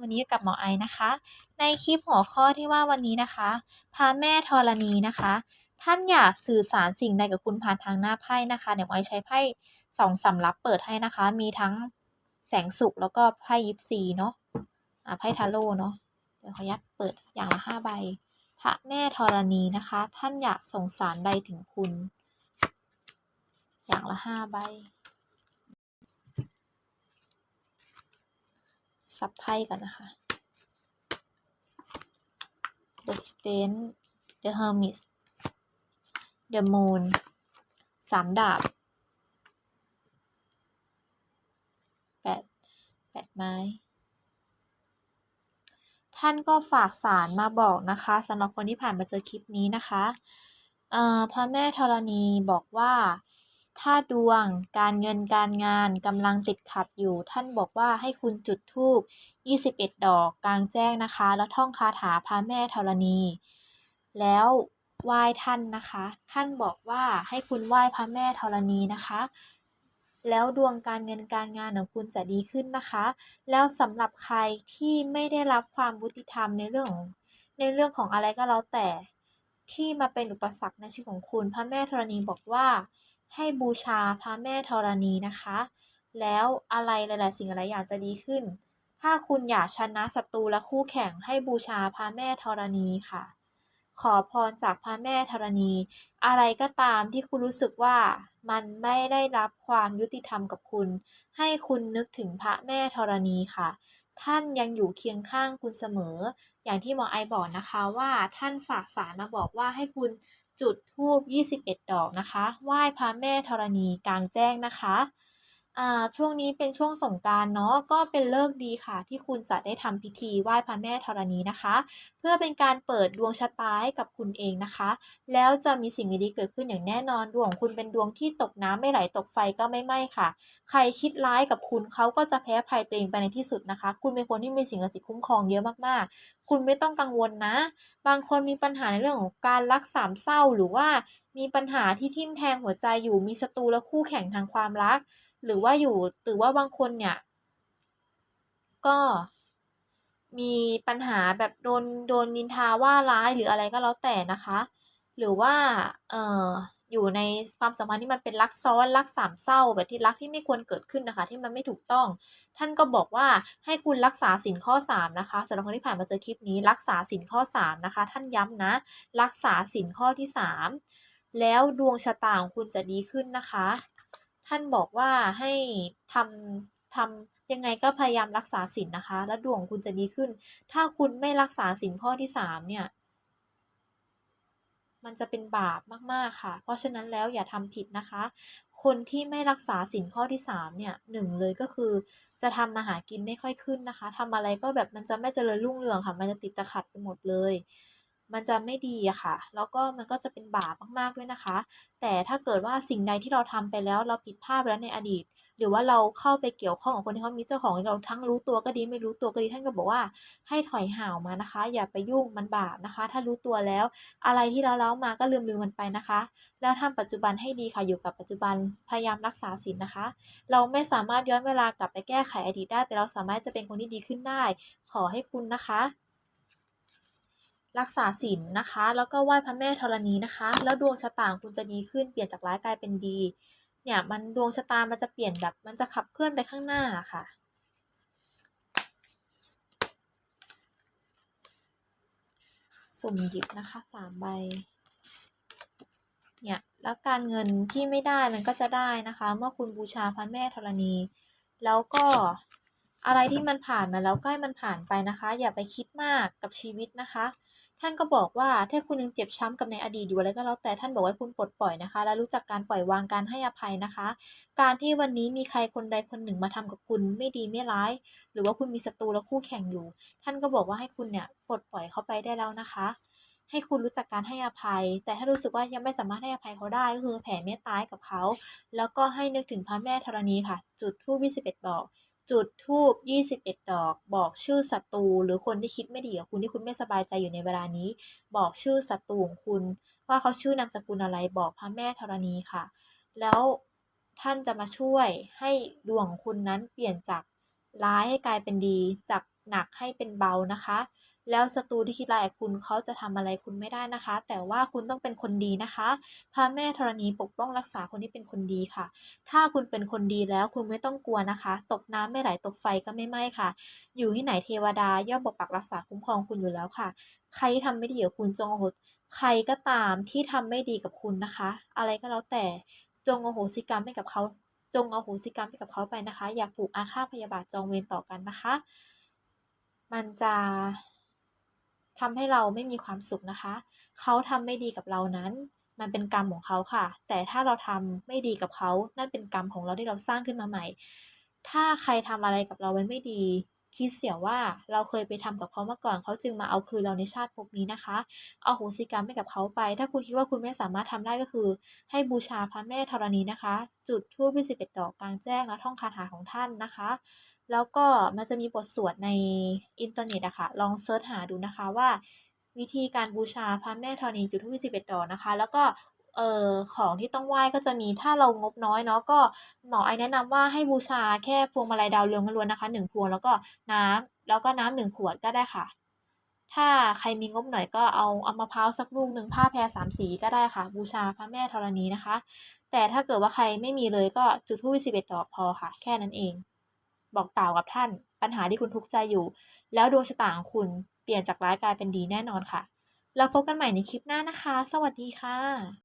วันนี้กับหมอไอนะคะ ในคลิปหัวข้อที่ว่าวันนี้นะคะพระแม่ธรณีนะคะ ท่านอยากสื่อสารสิ่งใดกับคุณผ่านทางหน้าไพ่นะคะเดี๋ยวไอใช้ไพ่สองสำรับเปิดให้นะคะ มีทั้งแสงสุขแล้วก็ไพ่ยิปซีเนาะอ่าไพ่ทาโร่เนาะเดี๋ยวขออนุญาตเปิดอย่างละห้าใบ พระแม่ธรณีนะคะ ท่านอยากส่งสารใดถึงคุณ อย่างละห้าใบ ซับไพ่กันนะคะ The Stand The Hermit The Moon สามดาบแปดแปดไม้ ท่านก็ฝากสารมาบอกนะคะสำหรับคนที่ผ่านมาเจอคลิปนี้นะคะเอ่อพระแม่ธรณีบอกว่า ถ้าดวงการเงินการงานกำลังติดขัดอยู่ ท่านบอกว่าให้คุณจุดธูป21 ดอกกลางแจ้งนะคะ แล้วท่องคาถาพระแม่ธรณี แล้วไหว้ท่านนะคะ ท่านบอกว่าให้คุณไหว้พระแม่ธรณีนะคะ แล้วดวงการเงินการงานของคุณจะดีขึ้นนะคะ แล้วสำหรับใครที่ไม่ได้รับความยุติธรรมในเรื่องของในเรื่องของอะไรก็แล้วแต่ที่มาเป็นอุปสรรคในชีวิตของคุณ พระแม่ธรณีบอกว่า ให้บูชาพระแม่ธรณีนะคะ แล้วอะไรหลายๆสิ่งหลายอย่างจะดีขึ้น ถ้าคุณอยากชนะศัตรูและคู่แข่งให้บูชาพระแม่ธรณีค่ะ ขอพรจากพระแม่ธรณี อะไรก็ตามที่คุณรู้สึกว่ามันไม่ได้รับความยุติธรรมกับคุณ ให้คุณนึกถึงพระแม่ธรณีค่ะท่านยังอยู่เคียงข้างคุณเสมอ อย่างที่หมอไอบอกนะคะว่าท่านฝากสารมาบอกว่าให้คุณ จุดธูป21 ดอกนะคะ ไหว้พระแม่ธรณีกลางแจ้งนะคะ อ่าช่วงนี้เป็นช่วงสงการเนาะก็เป็นเลิกดีค่ะ ที่คุณจะได้ทำพิธีไหว้พระแม่ธรณีนะคะ เพื่อเป็นการเปิดดวงชะตาให้กับคุณเองนะคะ แล้วจะมีสิ่งดีๆเกิดขึ้นอย่างแน่นอนดวงของคุณเป็นดวงที่ตกน้ำไม่ไหลตกไฟก็ไม่ไหม้ค่ะ ใครคิดร้ายกับคุณเขาก็จะแพ้ภัยตัวเองไปในที่สุดนะคะ คุณเป็นคนที่มีสิ่งศักดิ์สิทธิ์คุ้มครองเยอะมากๆ คุณไม่ต้องกังวลนะ บางคนมีปัญหาในเรื่องของการรักสามเศร้าหรือว่ามีปัญหาที่ทิ่มแทงหัวใจอยู่มีศัตรูและคู่แข่งทางความรัก หรือว่าอยู่หรือว่าบางคนเนี่ย ก็มีปัญหาแบบโดนโดนนินทาว่าร้ายหรืออะไรก็แล้วแต่นะคะ หรือว่าเอ่ออยู่ในความสัมพันธ์ที่มันเป็นรักซ้อนรักสามเศร้าแบบที่รักที่ไม่ควรเกิดขึ้นนะคะ ที่มันไม่ถูกต้อง ท่านก็บอกว่าให้คุณรักษาศีลข้อ 3 นะคะสำหรับคนที่ผ่านมาเจอคลิปนี้ รักษาศีลข้อ 3 นะคะ ท่านย้ำนะ รักษาศีลข้อที่ 3 แล้วดวงชะตาของคุณจะดีขึ้นนะคะ ท่านบอกว่าให้ทำทำยังไงก็พยายามรักษาศีลนะคะ แล้วดวงคุณจะดีขึ้น ถ้าคุณไม่รักษาศีลข้อที่3เนี่ย มันจะเป็นบาปมากๆค่ะ เพราะฉะนั้นแล้วอย่าทำผิดนะคะ คนที่ไม่รักษาศีลข้อที่3เนี่ย1เลยก็คือจะทำมาหากินไม่ค่อยขึ้นนะคะทำอะไรก็แบบมันจะไม่เจริญรุ่งเรืองค่ะ มันจะติดตะขัดไปหมดเลย มันจะไม่ดีอะค่ะ แล้วก็มันก็จะเป็นบาปมากๆด้วยนะคะ แต่ถ้าเกิดว่าสิ่งใดที่เราทำไปแล้วเราผิดพลาดไปแล้วในอดีต หรือว่าเราเข้าไปเกี่ยวข้องกับคนที่เขามีเจ้าของเราทั้งรู้ตัวก็ดีไม่รู้ตัวก็ดีท่านก็บอกว่า ให้ถอยห่างมานะคะ อย่าไปยุ่งมันบาปนะคะ ถ้ารู้ตัวแล้ว อะไรที่แล้วๆมาก็ลืมๆมันไปนะคะ แล้วทำปัจจุบันให้ดีค่ะอยู่กับปัจจุบันพยายามรักษาศีลนะคะ เราไม่สามารถย้อนเวลากลับไปแก้ไขอดีตได้ แต่เราสามารถจะเป็นคนที่ดีขึ้นได้ ขอให้คุณนะคะ รักษาศีลนะคะ แล้วก็ไหว้พระแม่ธรณีนะคะ แล้วดวงชะตางคุณจะดีขึ้นเปลี่ยนจากร้ายกลายเป็นดี เนี่ยมันดวงชะตามันจะเปลี่ยนแบบมันจะขับเคลื่อนไปข้างหน้าะค่ะสุ่มหยิบนะคะ3ใบ เนี่ย แล้วการเงินที่ไม่ได้มันก็จะได้นะคะ เมื่อคุณบูชาพระแม่ธรณี แล้วก็ อะไรที่มันผ่านมาแล้วก็ให้มันผ่านไปนะคะ อย่าไปคิดมากกับชีวิตนะคะ ท่านก็บอกว่าถ้าคุณยังเจ็บช้ำกับในอดีตอยู่อะไรก็แล้วแต่ท่านบอกให้คุณปลดปล่อยนะคะ และรู้จักการปล่อยวางการให้อภัยนะคะ การที่วันนี้มีใครคนใดคนหนึ่งมาทำกับคุณไม่ดีไม่ร้าย หรือว่าคุณมีศัตรูและคู่แข่งอยู่ ท่านก็บอกว่าให้คุณเนี่ยปลดปล่อยเขาไปได้แล้วนะคะให้คุณรู้จักการให้อภัย แต่ถ้ารู้สึกว่ายังไม่สามารถให้อภัยเขาได้ก็คือแผ่เมตตาให้กับเขา แล้วก็ให้นึกถึงพระแม่ธรณีค่ะ จุดธูป21ดอก จุดธูป21 ดอก บอกชื่อศัตรูหรือคนที่คิดไม่ดีกับคุณที่คุณไม่สบายใจอยู่ในเวลานี้ บอกชื่อศัตรูของคุณ ว่าเขาชื่อนามสกุลอะไรบอกพระแม่ธรณีค่ะ แล้วท่านจะมาช่วยให้ดวงคุณนั้นเปลี่ยนจากร้ายให้กลายเป็นดี จากหนักให้เป็นเบานะคะ แล้วศัตรูที่คิดร้ายคุณเขาจะทำอะไรคุณไม่ได้นะคะ แต่ว่าคุณต้องเป็นคนดีนะคะ พระแม่ธรณีปกป้องรักษาคนที่เป็นคนดีค่ะ ถ้าคุณเป็นคนดีแล้วคุณไม่ต้องกลัวนะคะ ตกน้ำไม่ไหลตกไฟก็ไม่ไหม้ค่ะ อยู่ที่ไหนเทวดาย่อมปกปักรักษาคุ้มครองคุณอยู่แล้วค่ะ ใครที่ทำไม่ดีกับคุณจงอโหสใครก็ตามที่ทำไม่ดีกับคุณนะคะ อะไรก็แล้วแต่จงโอโหสิกรรมให้กับเขาจงอโหสิกรรมให้กับเขาไปนะคะ อย่าผูกอาฆาตพยาบาทจองเวรต่อกันนะคะ มันจะ ทำให้เราไม่มีความสุขนะคะ เขาทำไม่ดีกับเรานั้น มันเป็นกรรมของเขาค่ะ แต่ถ้าเราทำไม่ดีกับเขา นั่นเป็นกรรมของเราที่เราสร้างขึ้นมาใหม่ ถ้าใครทำอะไรกับเราไว้ไม่ดี คิดเสียว่าเราเคยไปทำกับเขามาก่อน เขาจึงมาเอาคืนเราในชาติภพนี้นะคะ เอาโหสิกรรมให้กับเขาไป ถ้าคุณคิดว่าคุณไม่สามารถทำได้ก็คือ ให้บูชาพระแม่ธรณีนะคะ จุดธูป21ดอกกลางแจ้งและท่องคาถาของท่านนะคะ แล้วก็มันจะมีบทสวดในอินเทอร์เน็ตอะค่ะ ลองเซิร์ชหาดูนะคะว่าวิธีการบูชาพระแม่ธรณีจุดธูป21ดอกนะคะ แล้วก็เอ่อของที่ต้องไหว้ก็จะมีถ้าเรางบน้อยเนาะก็หมอไอแนะนำว่าให้บูชาแค่พวงมาลัยดาวเรืองล้วนนะคะหนึ่งพวงแล้วก็น้ำแล้วก็น้ำหนึ่งขวดก็ได้ค่ะ ถ้าใครมีงบหน่อยก็เอาเอามะพร้าวสักลูกหนึ่งผ้าแพรสามสีก็ได้ค่ะ บูชาพระแม่ธรณีนะคะ แต่ถ้าเกิดว่าใครไม่มีเลยก็จุดธูป21ดอกพอค่ะ แค่นั้นเอง บอกกล่าวกับท่าน ปัญหาที่คุณทุกข์ใจอยู่ แล้วดวงชะตาของคุณเปลี่ยนจากร้ายกลายเป็นดีแน่นอนค่ะ แล้วพบกันใหม่ในคลิปหน้านะคะ สวัสดีค่ะ